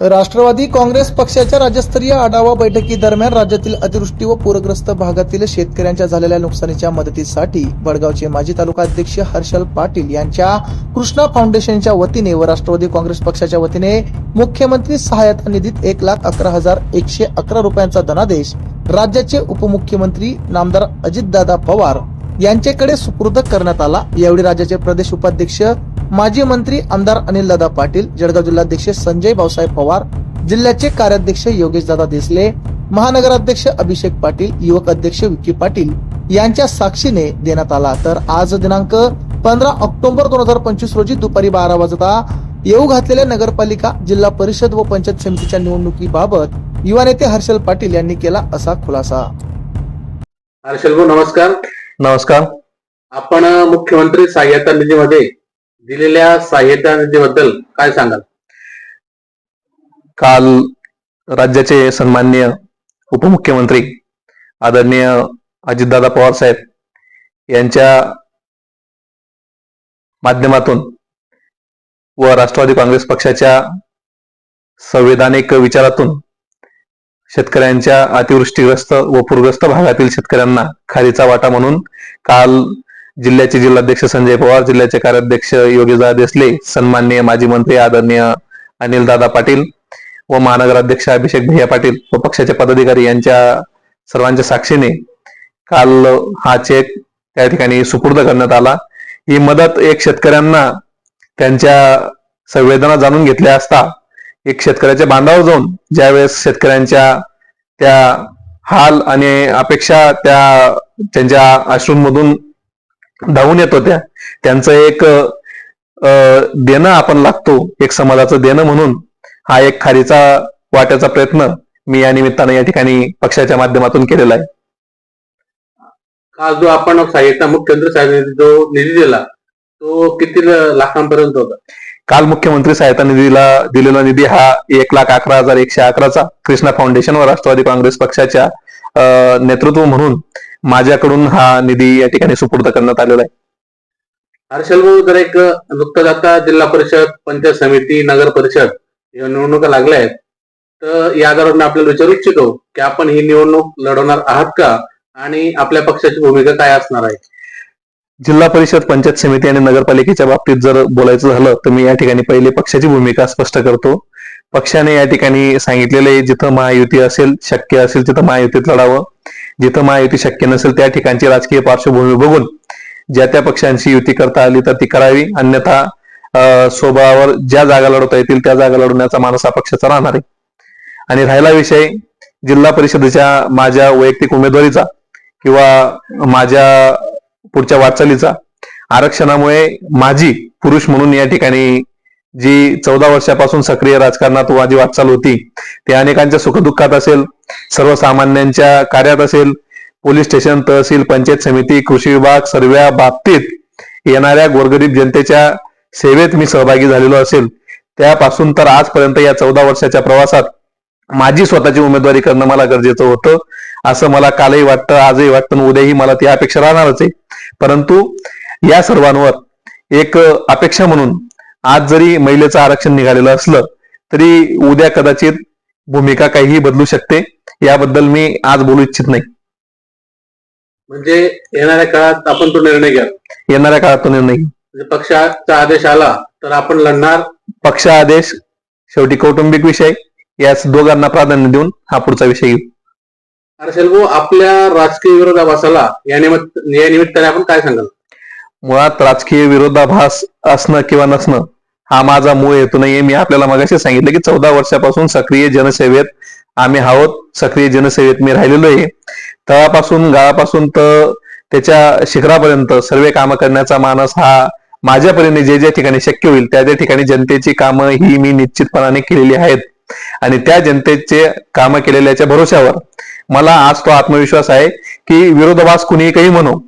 राष्ट्रवादी काँग्रेस पक्षाच्या राज्यस्तरीय आढावा बैठकीदरम्यान राज्यातील अतिवृष्टी व पूरग्रस्त भागातील शेतकऱ्यांच्या झालेल्या नुकसानीच्या मदतीसाठी वडगावचे माजी तालुका अध्यक्ष हर्षल पाटील यांच्या कृष्णा फाउंडेशनच्या वतीने व राष्ट्रवादी काँग्रेस पक्षाच्या वतीने मुख्यमंत्री सहायता निधीत एक लाख अकरा हजार एकशे अकरा रुपयांचा धनादेश राज्याचे उपमुख्यमंत्री नामदार अजितदादा पवार यांच्याकडे सुपूर्द करण्यात आला. यावेळी राज्याचे प्रदेश उपाध्यक्ष माजी मंत्री आमदार अनिल दादा पाटील जळगाव जिल्हाध्यक्ष संजय भाऊसाहेब पवार जिल्ह्याचे कार्याध्यक्ष योगेश दादा देसले महानगराध्यक्ष अभिषेक पाटील युवक अध्यक्ष विकी पाटील यांच्या साक्षीने देण्यात आला. तर आज दिनांक पंधरा ऑक्टोबर दोन हजार पंचवीस रोजी दुपारी बारा वाजता येऊ घातलेल्या नगरपालिका जिल्हा परिषद व पंचायत समितीच्या निवडणुकीबाबत युवा नेते हर्षल पाटील यांनी केला असा खुलासा. हर्षल भाऊ नमस्कार. नमस्कार. आपण मुख्यमंत्री सहाय्यता निधीमध्ये दिलेल्या सहाय्यता निधीबद्दल काय सांगाल? काल राज्याचे सन्माननीय उपमुख्यमंत्री आदरणीय अजितदादा पवार साहेब यांच्या माध्यमातून व राष्ट्रवादी काँग्रेस पक्षाच्या संवैधानिक विचारातून शेतकऱ्यांच्या अतिवृष्टीग्रस्त व पूरग्रस्त भागातील शेतकऱ्यांना खारीचा वाटा म्हणून काल जिल्ह्याचे जिल्हाध्यक्ष संजय पवार जिल्ह्याचे कार्याध्यक्ष योगीदा देसले सन्माननीय माजी मंत्री आदरणीय अनिल दादा पाटील व महानगराध्यक्ष अभिषेक भैया पाटील व पक्षाचे पदाधिकारी यांच्या सर्वांच्या साक्षीने काल हा चेक त्या ठिकाणी सुपूर्द करण्यात आला. ही मदत एक शेतकऱ्यांना त्यांच्या संवेदना जाणून घेतल्या असता एक शेतकऱ्याच्या बांधावर जाऊन ज्यावेळेस शेतकऱ्यांच्या त्या हाल आणि अपेक्षा त्या त्यांच्या आश्रममधून धावून येत होत्या त्यांचं एक अ, देणं आपण लागतो एक समाजाचं देणं म्हणून. हा एक खारीचा वाट्याचा प्रयत्न मी या निमित्तानं या ठिकाणी पक्षाच्या माध्यमातून केलेला आहे. काल जो आपण सहाय्यता मुख्यमंत्री निधी जो निधी दिला तो किती लाखांपर्यंत होता? काल मुख्यमंत्री सहायता निधीला दिलेला निधी हा एक लाख अकरा हजार एकशे अकराचा. कृष्णा फाउंडेशन व राष्ट्रवादी काँग्रेस पक्षाच्या अ, नेतृत्व म्हणून माझ्याकडून हा निधी या ठिकाणी सुपूर्द करण्यात आलेला आहे. हर्षल भाऊ जर एक नुकतंच आता जिल्हा परिषद पंचायत समिती नगर परिषद या निवडणुका लागल्या आहेत तर या आधारावर आपल्याला विचारू इच्छितो की आपण ही निवडणूक लढवणार आहात का आणि आपल्या पक्षाची भूमिका काय असणार आहे? जिल्हा परिषद पंचायत समिती आणि नगरपालिकेच्या बाबतीत जर बोलायचं झालं तर मी या ठिकाणी पहिले पक्षाची भूमिका स्पष्ट करतो. पक्षाने या ठिकाणी सांगितलेले आहे, जिथं महायुती असेल शक्य असेल तिथं महायुतीत लढावं. जिथं महायुती शक्य नसेल त्या ठिकाणची राजकीय पार्श्वभूमी बघून ज्या त्या पक्षांची युती करता आली तर ती करावी. अन्यथा स्वभावावर ज्या जागा लढवता येतील त्या जागा लढवण्याचा मानस हा पक्षाचा राहणार आहे. आणि राहिला विषय जिल्हा परिषदेच्या माझ्या वैयक्तिक उमेदवारीचा किंवा माझ्या पुढच्या वाटचालीचा. आरक्षणामुळे माझी पुरुष म्हणून या ठिकाणी जी चौदा वर्षापासून सक्रिय राजकारणात वादी वाटचाल होती ते अनेकांच्या सुखदुःखात असेल सर्वसामान्यांच्या कार्यात असेल पोलीस स्टेशन तहसील पंचायत समिती कृषी विभाग सर्व बाबतीत येणाऱ्या गोरगरीब जनतेच्या सेवेत मी सहभागी झालेलो असेल. त्यापासून तर आजपर्यंत या चौदा वर्षाच्या प्रवासात माझी स्वतःची उमेदवारी करणं मला गरजेचं होतं असं मला कालही वाटतं आजही वाटतं उद्याही मला ती अपेक्षा राहणारच आहे. परंतु या सर्वांवर एक अपेक्षा म्हणून आज जरी महिलेचं आरक्षण निघालेलं असलं तरी उद्या कदाचित भूमिका काहीही बदलू शकते. याबद्दल मी आज बोलू इच्छित नाही. म्हणजे येणाऱ्या काळात आपण तो निर्णय घ्या म्हणजे येणाऱ्या काळात तो निर्णय घेऊ. पक्षाचा आदेश आला तर आपण लढणार. पक्ष आदेश शेवटी कौटुंबिक विषय याच दोघांना प्राधान्य देऊन हा पुढचा विषय घेऊ. हर्षल भाऊ आपल्या राजकीय विरोधाभासाला या निमित्त या निमित्ताने आपण काय सांगाल? मुळात राजकीय विरोधाभास असणं किंवा नसणं हा माझा मूळ हेतू नाहीये. मी आपल्याला मगाशी सांगितलं की चौदा वर्षापासून सक्रिय जनसेवेत आम्ही आहोत. सक्रिय जनसेवेत मी राहिलेलो आहे. तळापासून गाळापासून तर त्याच्या शिखरापर्यंत सर्व कामं करण्याचा मानस हा माझ्या परीने जे ज्या ठिकाणी शक्य होईल त्या त्या ठिकाणी जनतेची कामं ही मी निश्चितपणाने केलेली आहेत. आणि त्या जनतेचे कामं केलेल्याच्या भरोश्यावर मला आज तो आत्मविश्वास आहे की विरोधाभास कुणी काही म्हणू.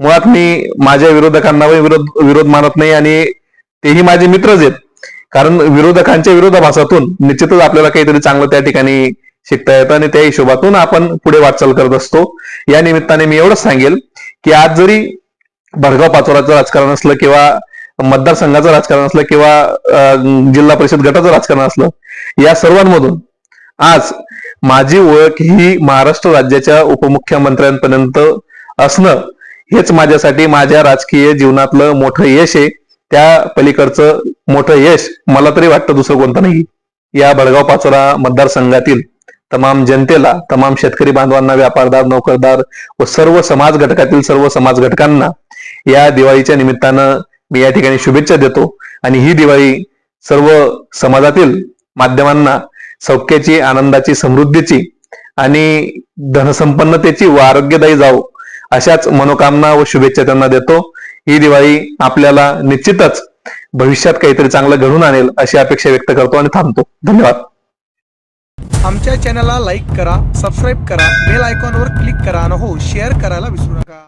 मुळात मी माझ्या विरोधकांना विरोध विरोध मानत नाही आणि तेही माझे मित्रच आहेत. कारण विरोधकांच्या विरोधाभासातून निश्चितच आपल्याला काहीतरी चांगलं त्या ठिकाणी शिकता येतं आणि त्या हिशोबातून आपण पुढे वाटचाल करत असतो. या निमित्ताने मी एवढंच सांगेल की आज जरी भडगाव पाचोराचं राजकारण असलं किंवा मतदारसंघाचं राजकारण असलं किंवा जिल्हा परिषद गटाचं राजकारण असलं या सर्वांमधून आज माझी ओळख ही महाराष्ट्र राज्याच्या उपमुख्यमंत्र्यांपर्यंत असणं हेच माझ्यासाठी माझ्या राजकीय जीवनातलं मोठं यश आहे. त्या पलीकडचं मोठं यश मला तरी वाटतं दुसरं कोणतं नाही. या बडगाव पाचोरा मतदारसंघातील तमाम जनतेला तमाम शेतकरी बांधवांना व्यापारदार नोकरदार व सर्व समाज घटकातील सर्व समाज घटकांना या दिवाळीच्या निमित्तानं मी या ठिकाणी शुभेच्छा देतो. आणि ही दिवाळी सर्व समाजातील माध्यमांना सौख्याची आनंदाची समृद्धीची आणि धनसंपन्नतेची व आरोग्यदायी जाऊ अशाच मनोकामना व शुभेच्छा त्यांना देतो. ही दिवाळी आपल्याला निश्चितच भविष्यात काहीतरी चांगलं घडून आणेल अशी अपेक्षा व्यक्त करतो आणि थांबतो. धन्यवाद. आमच्या चॅनलला लाईक करा सबस्क्राईब करा बेल आयकॉनवर क्लिक करा आणि हो शेअर करायला विसरू नका.